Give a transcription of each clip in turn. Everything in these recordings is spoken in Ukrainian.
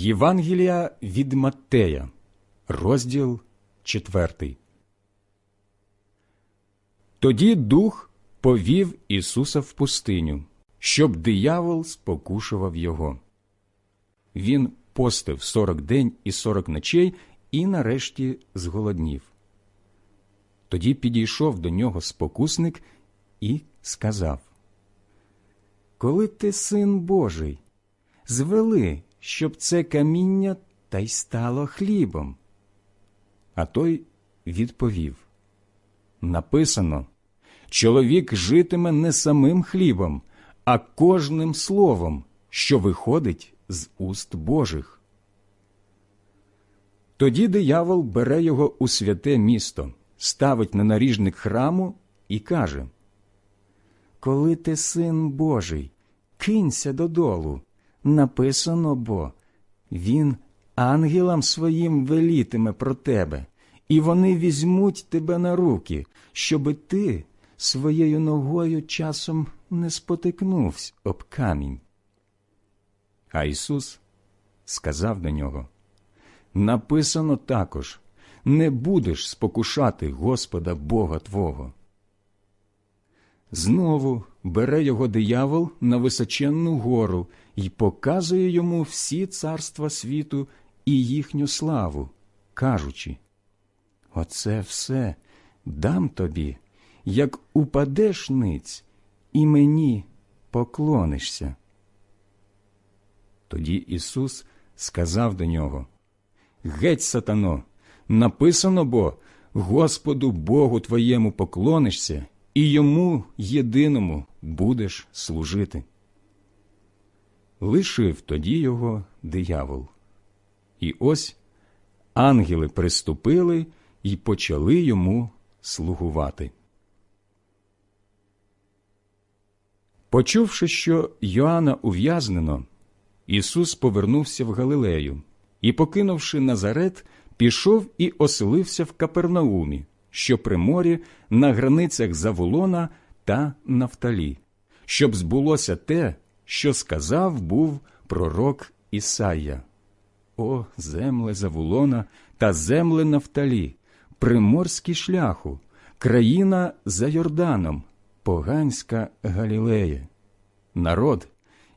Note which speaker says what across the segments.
Speaker 1: Євангелія від Маттея, розділ 4. Тоді дух повів Ісуса в пустиню, щоб диявол спокушував його. Він постив сорок день і сорок ночей і нарешті зголоднів. Тоді підійшов до нього спокусник і сказав Коли ти син Божий, звели, щоб це каміння та й стало хлібом. А той відповів Написано чоловік житиме не самим хлібом, а кожним словом, що виходить з уст Божих. Тоді диявол бере його у святе місто, ставить на наріжник храму і каже Коли ти син Божий, кинься додолу. Написано бо він ангелам своїм велітиме про тебе, і вони візьмуть тебе на руки, щоби ти своєю ногою часом не спотикнувся об камінь. А Ісус сказав до нього Написано також не будеш спокушати Господа Бога Твого. Знову бере його диявол на височенну гору і показує йому всі царства світу і їхню славу, кажучи Оце все дам тобі, як упадеш ниць, і мені поклонишся. Тоді Ісус сказав до нього Геть, сатано, написано бо Господу Богу твоєму поклонишся, і йому єдиному будеш служити. Лишив тоді його диявол. І ось ангели приступили і почали йому слугувати. Почувши, що Йоанна ув'язнено, Ісус повернувся в Галилею і, покинувши Назарет, пішов і оселився в Капернаумі, що при морі на границях Заволона та Нафталі, щоб збулося те, що сказав був пророк Ісая. О, земле Заволона та земле Нафталі, приморський шляху, країна за Йорданом, поганська Галілея. Народ,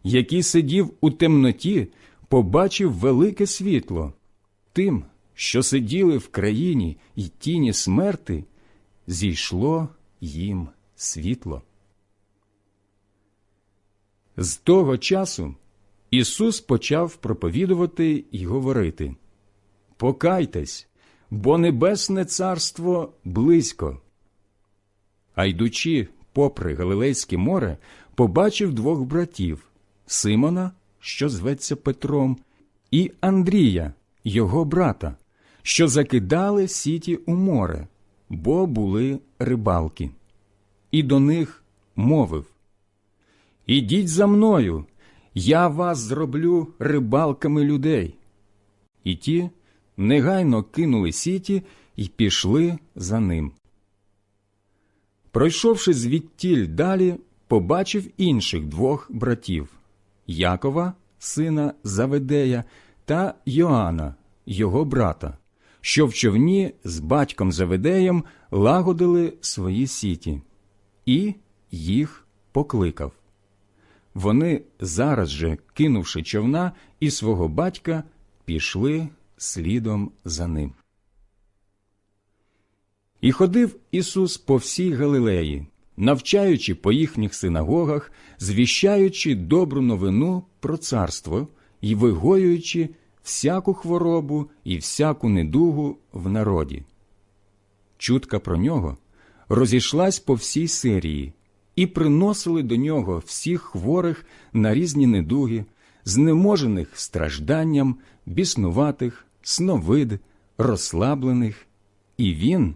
Speaker 1: який сидів у темноті, побачив велике світло. Тим, що сиділи в країні й тіні смерти, зійшло їм світло. З того часу Ісус почав проповідувати й говорити Покайтесь, бо Небесне Царство близько. А йдучи попри Галилейське море, побачив двох братів Симона, що зветься Петром, і Андрія, його брата, що закидали сіті у море, бо були рибалки. І до них мовив Ідіть за мною, я вас зроблю рибалками людей. І ті негайно кинули сіті і пішли за ним. Пройшовши звідтіль далі, побачив інших двох братів Якова, сина Заведея, та Йоанна, його брата, що в човні з батьком Заведеєм лагодили свої сіті, і їх покликав. Вони зараз же, кинувши човна і свого батька, пішли слідом за ним. І ходив Ісус по всій Галилеї, навчаючи по їхніх синагогах, звіщаючи добру новину про царство і вигоюючи всяку хворобу і всяку недугу в народі. Чутка про нього розійшлась по всій Сирії, і приносили до нього всіх хворих на різні недуги, знеможених стражданням, біснуватих, сновид, розслаблених, і він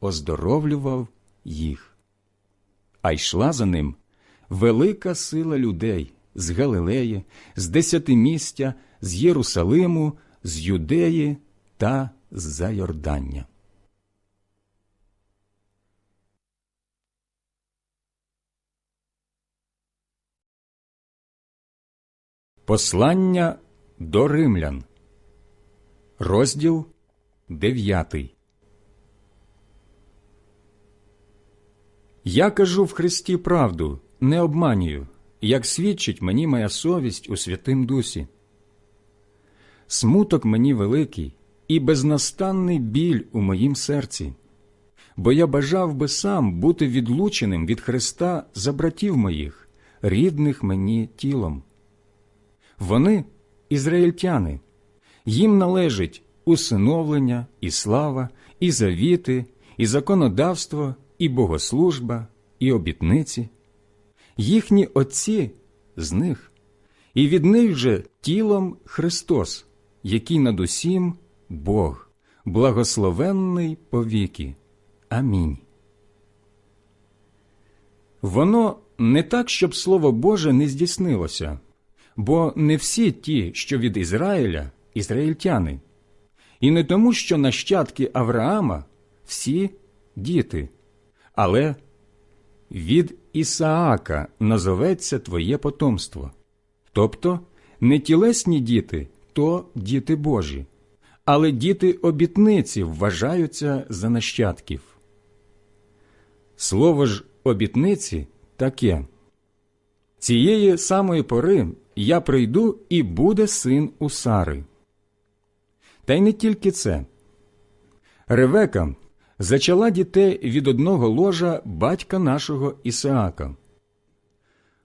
Speaker 1: оздоровлював їх. А йшла за ним велика сила людей з Галилеї, з Десятимістя, з Єрусалиму, з Юдеї та з Зайордання. Послання до римлян, розділ 9. Я кажу в Христі правду, не обманюю, як свідчить мені моя совість у Святим Дусі. Смуток мені великий і безнастанний біль у моїм серці, бо я бажав би сам бути відлученим від Христа за братів моїх, рідних мені тілом. Вони ізраїльтяни, їм належить усиновлення, і слава, і завіти, і законодавство, і богослужба, і обітниці. Їхні отці з них, і від них же тілом Христос, який над усім Бог, благословенний повіки. Амінь. Воно не так, щоб Слово Боже не здійснилося, бо не всі ті, що від Ізраїля, ізраїльтяни, і не тому, що нащадки Авраама всі діти, але від Ісаака назоветься твоє потомство, тобто не тілесні діти, то діти Божі, але діти обітниці вважаються за нащадків. Слово ж обітниці таке. Цієї самої пори я прийду і буде син у Сари. Та й не тільки це. Ревека зачала дітей від одного ложа батька нашого Ісаака.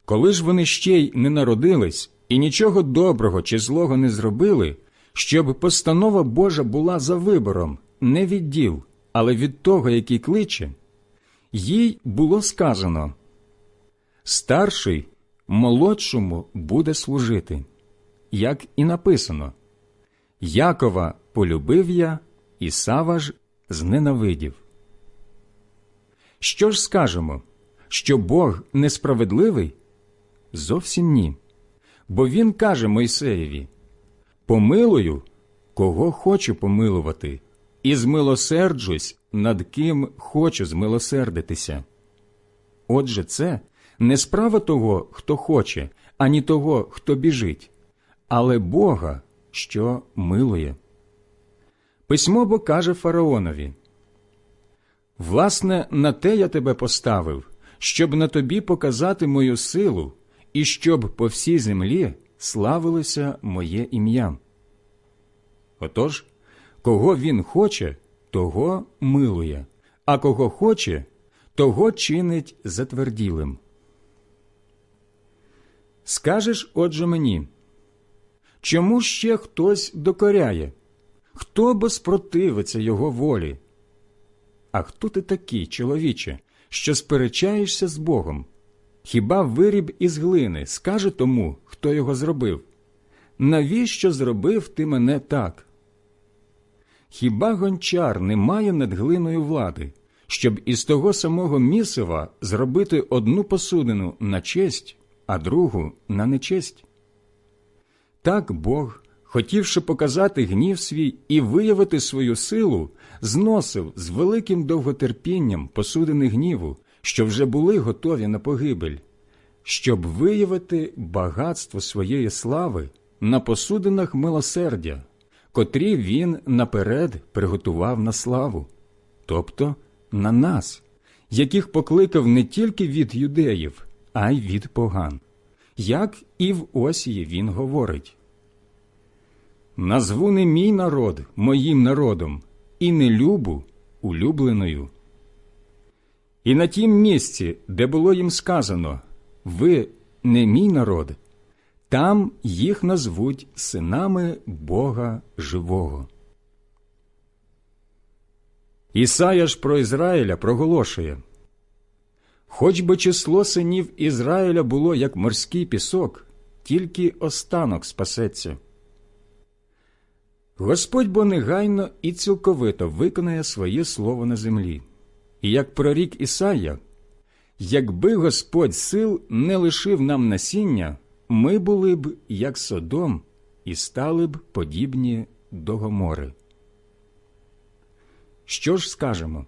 Speaker 1: Коли ж вони ще й не народились і нічого доброго чи злого не зробили, щоб постанова Божа була за вибором не від діл, але від того, який кличе, їй було сказано старший молодшому буде служити, як і написано Якова полюбив я, Ісава ж зненавидів. Що ж скажемо, що Бог несправедливий? Зовсім ні. Бо він каже Мойсеєві Помилую, кого хочу помилувати, і змилосерджусь, над ким хочу змилосердитися. Отже, це не справа того, хто хоче, ані того, хто біжить, але Бога, що милує. Письмо бо каже фараонові Власне, на те я тебе поставив, щоб на тобі показати мою силу і щоб по всій землі славилося моє ім'я. Отож, кого він хоче, того милує, а кого хоче, того чинить затверділим. Скажеш, отже, мені, чому ще хтось докоряє? Хто бо спротивиться його волі? А хто ти такий, чоловіче, що сперечаєшся з Богом? Хіба виріб із глини скаже тому, хто його зробив? Навіщо зробив ти мене так? Хіба гончар не має над глиною влади, щоб із того самого місива зробити одну посудину на честь, а другу на нечесть? Так Бог, хотівши показати гнів свій і виявити свою силу, зносив з великим довготерпінням посудини гніву, що вже були готові на погибель, щоб виявити багатство своєї слави на посудинах милосердя, котрі він наперед приготував на славу, тобто на нас, яких покликав не тільки від юдеїв, а й від поган. Як і в Осії він говорить Назву не мій народ моїм народом, і не любу улюбленою. І на тім місці, де було їм сказано Ви не мій народ, там їх назвуть синами Бога Живого. Ісая ж про Ізраїля проголошує Хоч би число синів Ізраїля було як морський пісок, тільки останок спасеться. Господь бо негайно і цілковито виконає своє слово на землі. І як прорік Ісая, якби Господь сил не лишив нам насіння, ми були б як Содом і стали б подібні до Гомори. Що ж скажемо?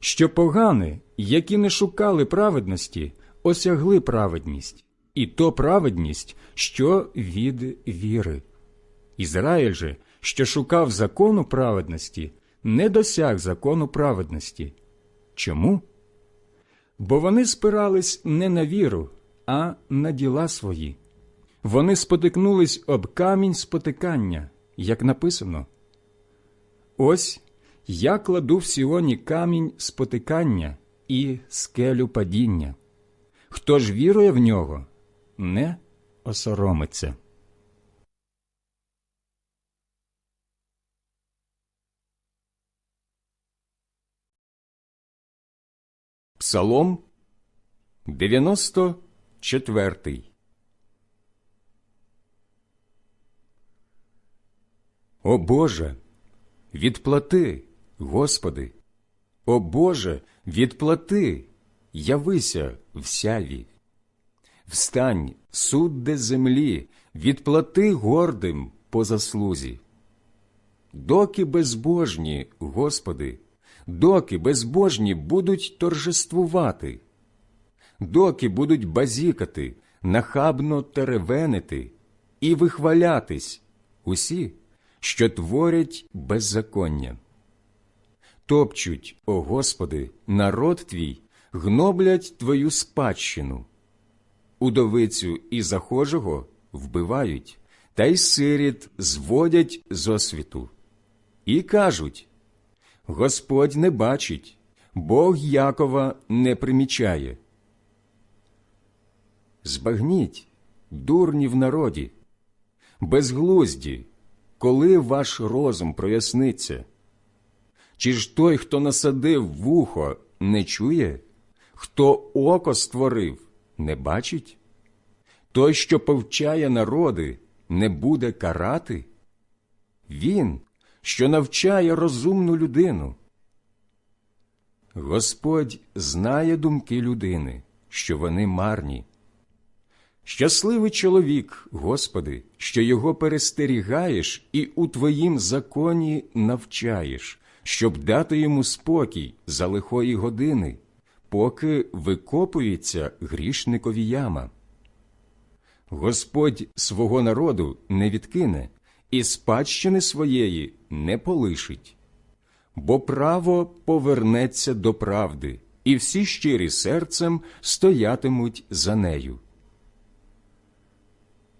Speaker 1: Що погани, які не шукали праведності, осягли праведність, і то праведність, що від віри. Ізраїль же, що шукав закону праведності, не досяг закону праведності. Чому? Бо вони спирались не на віру, а на діла свої. Вони спотикнулись об камінь спотикання, як написано. Ось я кладу в Сіоні камінь спотикання і скелю падіння. Хто ж вірує в нього, не осоромиться. Псалом 94 О Боже, відплати, Господи, О Боже, відплати, явися в сяві. Встань, судде землі, відплати гордим по заслузі. Доки безбожні, Господи, доки безбожні будуть торжествувати, доки будуть базікати, нахабно теревенити і вихвалятись усі, що творять беззаконня. Топчуть, о Господи, народ Твій, гноблять Твою спадщину. Удовицю і захожого вбивають, та й сиріт зводять з освіту. І кажуть Господь не бачить, Бог Якова не примічає. Збагніть, дурні в народі, безглузді, коли ваш розум проясниться. Чи ж той, хто насадив вухо, не чує, хто око створив, не бачить? Той, що повчає народи, не буде карати? Він, що навчає розумну людину. Господь знає думки людини, що вони марні. Щасливий чоловік, Господи, що його перестерігаєш і у Твоїм законі навчаєш, щоб дати йому спокій за лихої години, поки викопується грішникові яма. Господь свого народу не відкине і спадщини своєї не полишить, бо право повернеться до правди, і всі щирі серцем стоятимуть за нею.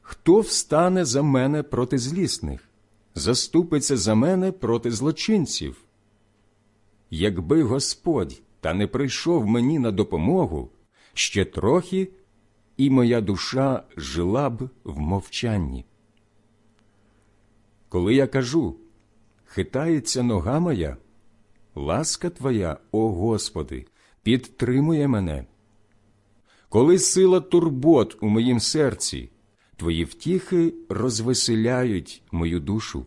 Speaker 1: Хто встане за мене проти злісних, заступиться за мене проти злочинців? Якби Господь та не прийшов мені на допомогу, ще трохи, і моя душа жила б в мовчанні. Коли я кажу, хитається нога моя, ласка Твоя, о Господи, підтримує мене. Коли сила турбот у моїм серці, Твої втіхи розвеселяють мою душу.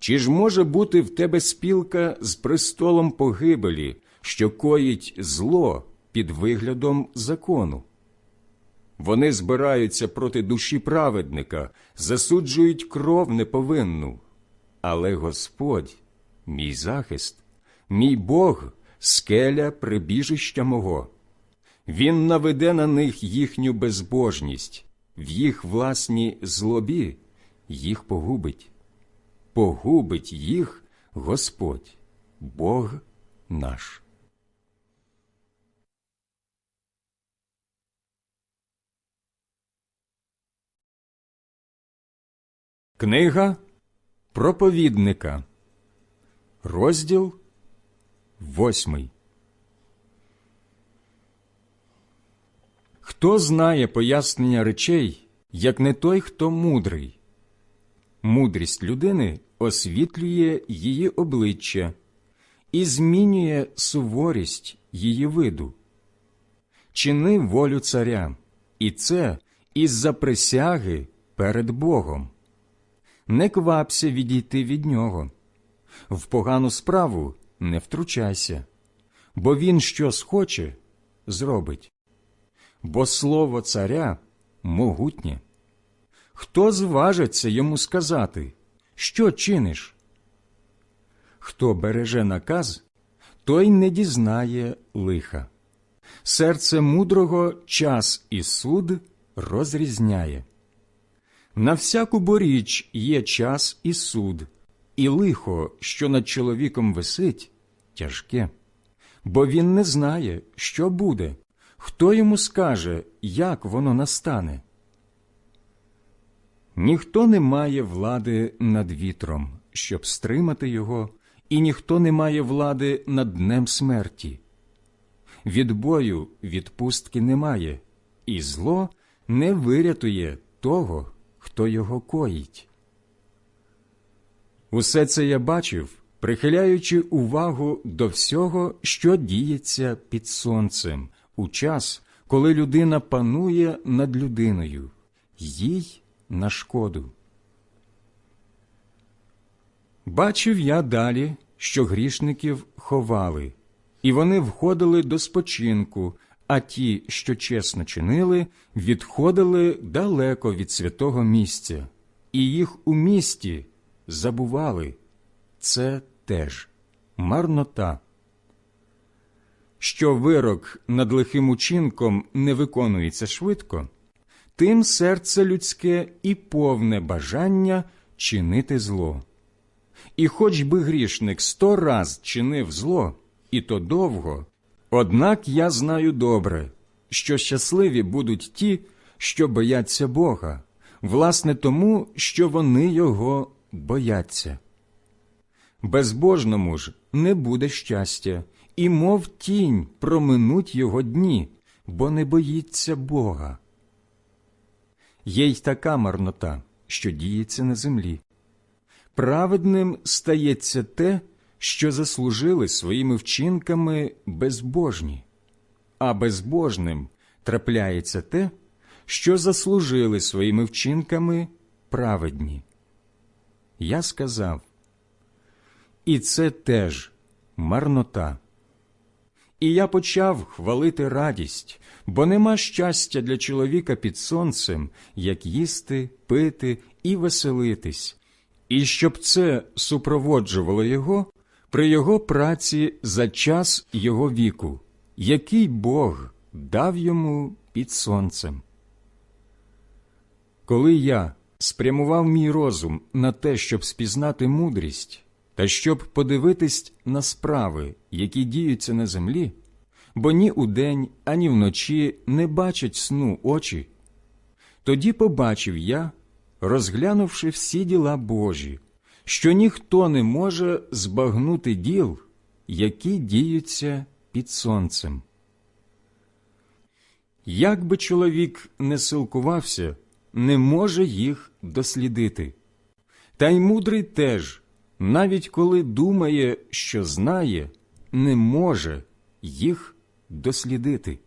Speaker 1: Чи ж може бути в тебе спілка з престолом погибелі, що коїть зло під виглядом закону? Вони збираються проти душі праведника, засуджують кров неповинну. Але Господь, мій захист, мій Бог, скеля прибіжища мого. Він наведе на них їхню безбожність, в їх власній злобі їх погубить. Погубить їх Господь, Бог наш. Книга проповідника, розділ восьмий. Хто знає пояснення речей, як не той, хто мудрий? Мудрість людини освітлює її обличчя і змінює суворість її виду. Чини волю царя, і це із-за присяги перед Богом не квапся відійти від нього. В погану справу не втручайся, бо він що схоче, зробить. Бо слово царя могутнє. Хто зважиться йому сказати, що чиниш? Хто береже наказ, той не дізнає лиха. серце мудрого час і суд розрізняє. На всяку боріч є час і суд, і лихо, що над чоловіком висить, тяжке, бо він не знає, що буде, хто йому скаже, як воно настане. Ніхто не має влади над вітром, щоб стримати його, і ніхто не має влади над днем смерті. Від бою відпустки немає, і зло не вирятує того, хто його коїть. Усе це я бачив, прихиляючи увагу до всього, що діється під сонцем, у час, коли людина панує над людиною, їй на шкоду. Бачив я далі, що грішників ховали, і вони входили до спочинку, а ті, що чесно чинили, відходили далеко від святого місця, і їх у місті забували. Це теж марнота. Що вирок над лихим учинком не виконується швидко, тим серце людське і повне бажання чинити зло. І хоч би грішник сто раз чинив зло, і то довго, однак я знаю добре, що щасливі будуть ті, що бояться Бога, власне тому, що вони його бояться. Безбожному ж не буде щастя, і мов тінь проминуть його дні, бо не боїться Бога. Є й така марнота, що діється на землі. Праведним стається те, що заслужили своїми вчинками безбожні, а безбожним трапляється те, що заслужили своїми вчинками праведні. Я сказав, і це теж марнота. І я почав хвалити радість, бо нема щастя для чоловіка під сонцем, як їсти, пити і веселитись, і щоб це супроводжувало його при його праці за час його віку, який Бог дав йому під сонцем. Коли я спрямував мій розум на те, щоб спізнати мудрість, та щоб подивитись на справи, які діються на землі, бо ні удень, ані вночі не бачать сну очі, тоді побачив я, розглянувши всі діла Божі, що ніхто не може збагнути діл, які діються під сонцем. Як би чоловік не силкувався, не може їх дослідити. Та й мудрий теж, навіть коли думає, що знає, не може їх дослідити.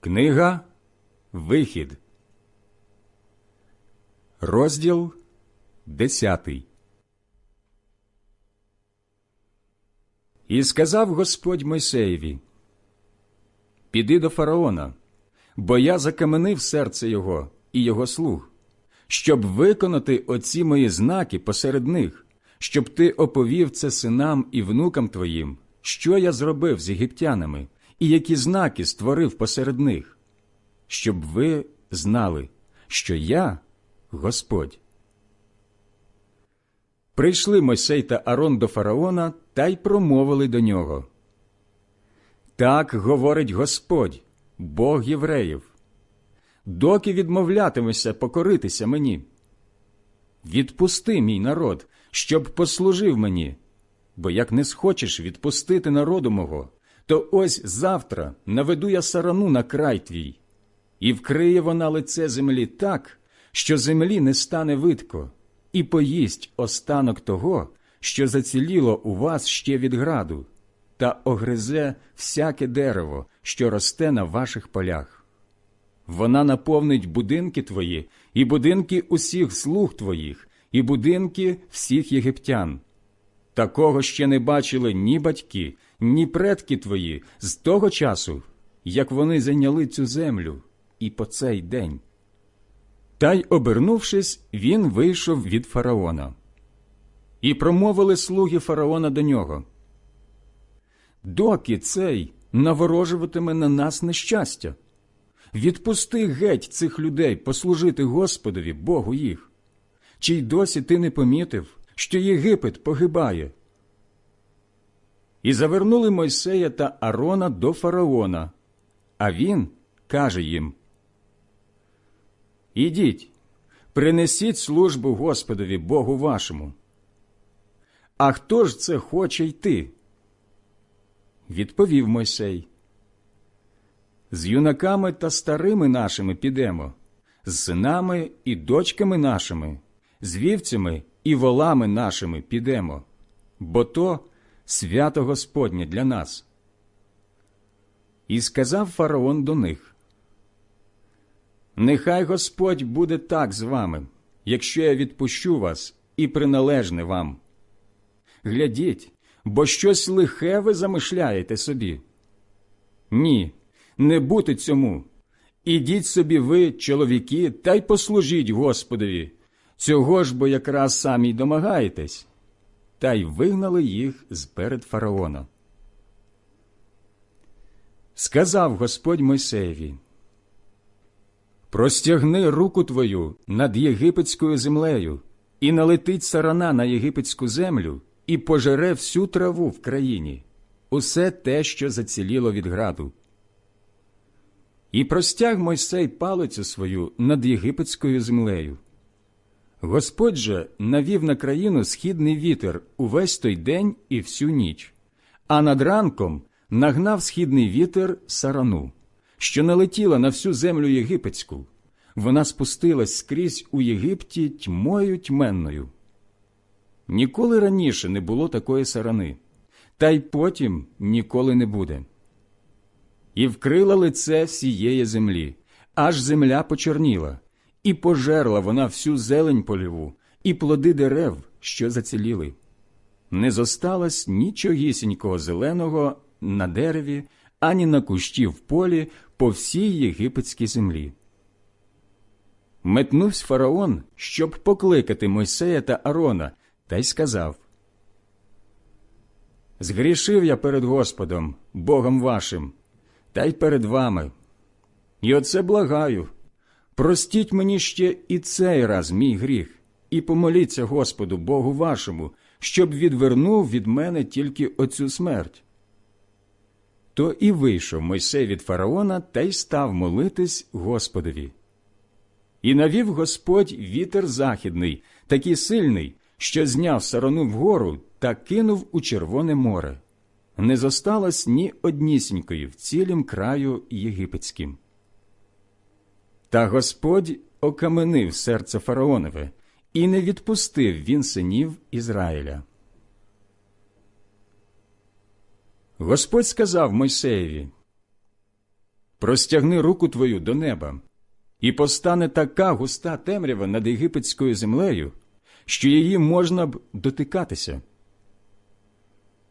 Speaker 1: Книга Вихід, розділ десятий. І сказав Господь Мойсеєві, Піди до фараона, бо я закаменив серце його і його слуг, щоб виконати оці мої знаки посеред них, щоб ти оповів це синам і внукам твоїм, що я зробив з єгиптянами, і які знаки створив посеред них, щоб ви знали, що я Господь. Прийшли Мойсей та Арон до фараона та й промовили до нього. Так говорить Господь, Бог євреїв. Доки відмовлятимешся покоритися мені. Відпусти мій народ, щоб послужив мені, бо як не схочеш відпустити народу мого, то ось завтра наведу я сарану на край твій, і вкриє вона лице землі так, що землі не стане видко, і поїсть останок того, що заціліло у вас ще від граду, та огризе всяке дерево, що росте на ваших полях. Вона наповнить будинки твої, і будинки усіх слуг твоїх, і будинки всіх єгиптян. Такого ще не бачили ні батьки, ні предки твої з того часу, як вони зайняли цю землю, і по цей день. Та й, обернувшись, він вийшов від фараона. І промовили слуги фараона до нього. Доки цей наворожуватиме на нас нещастя? Відпусти геть цих людей послужити Господові, Богу їх. Чи й досі ти не помітив, що Єгипет погибає? І завернули Мойсея та Арона до фараона, а він каже їм: Ідіть, принесіть службу Господові Богу вашому. А хто ж це хоче йти? Відповів Мойсей. З юнаками та старими нашими підемо, з синами і дочками нашими, з вівцями і волами нашими підемо, бо то свято Господнє для нас. І сказав фараон до них: Нехай Господь буде так з вами, якщо я відпущу вас і приналежне вам. Глядіть, бо щось лихе ви замишляєте собі. Ні, не бути цьому. Ідіть собі ви, чоловіки, та й послужіть Господові. Цього ж бо якраз самі й домагаєтесь. Та й вигнали їх з перед фараона. Сказав Господь Мойсеєві, Простягни руку твою над єгипетською землею, і налетить сарана на єгипетську землю, і пожере всю траву в країні, усе те, що заціліло від граду. І простяг Мойсей палицю свою над єгипетською землею. Господь же навів на країну східний вітер увесь той день і всю ніч, а над ранком нагнав східний вітер сарану, що налетіла на всю землю єгипетську. Вона спустилась скрізь у Єгипті тьмою тьменною. Ніколи раніше не було такої сарани, та й потім ніколи не буде. І вкрила лице всієї землі, аж земля почорніла, і пожерла вона всю зелень поліву, і плоди дерев, що заціліли. Не зосталось нічогісінького зеленого на дереві, ані на кущі в полі по всій єгипетській землі. Метнувся фараон, щоб покликати Мойсея та Арона, та й сказав Згрішив я перед Господом, Богом вашим, та й перед вами. І оце благаю. Простіть мені ще і цей раз мій гріх, і помоліться Господу, Богу вашому, щоб відвернув від мене тільки оцю смерть. То і вийшов Мойсей від фараона та й став молитись Господові. І навів Господь вітер західний, такий сильний, що зняв сарану вгору та кинув у Червоне море. Не зосталось ні однісінької в цілім краю єгипетським. Та Господь окаменив серце фараонове, і не відпустив він синів Ізраїля. Господь сказав Мойсеєві Простягни руку твою до неба, і постане така густа темрява над єгипетською землею, що її можна б дотикатися.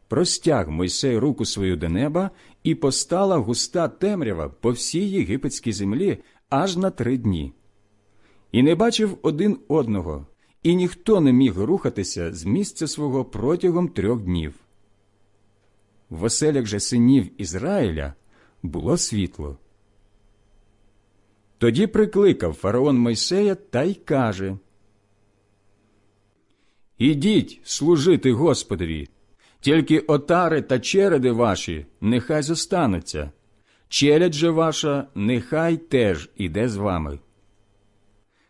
Speaker 1: Простяг Мойсей руку свою до неба, і постала густа темрява по всій єгипетській землі аж на три дні. І не бачив один одного, і ніхто не міг рухатися з місця свого протягом трьох днів. В оселях же синів Ізраїля було світло. Тоді прикликав фараон Мойсея та й каже Ідіть служити Господові, тільки отари та череди ваші нехай зостануться, челядь же ваша нехай теж іде з вами.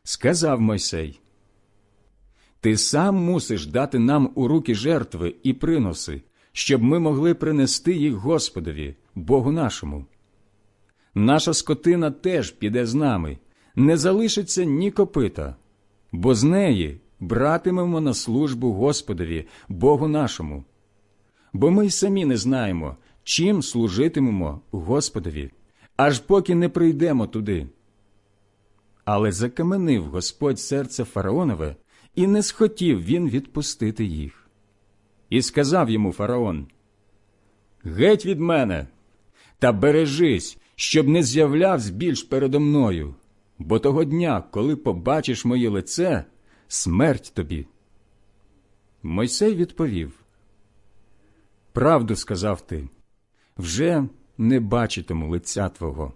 Speaker 1: Сказав Мойсей Ти сам мусиш дати нам у руки жертви і приноси, щоб ми могли принести їх Господові, Богу нашому. Наша скотина теж піде з нами, не залишиться ні копита, бо з неї братимемо на службу Господові, Богу нашому. Бо ми й самі не знаємо, чим служитимемо Господові, аж поки не прийдемо туди. Але закаменив Господь серце фараонове, і не схотів він відпустити їх. І сказав йому фараон Геть від мене, та бережись, щоб не з'являвся більш передо мною, бо того дня, коли побачиш моє лице, смерть тобі. Мойсей відповів Правду сказав ти, вже не бачитиму лиця твого.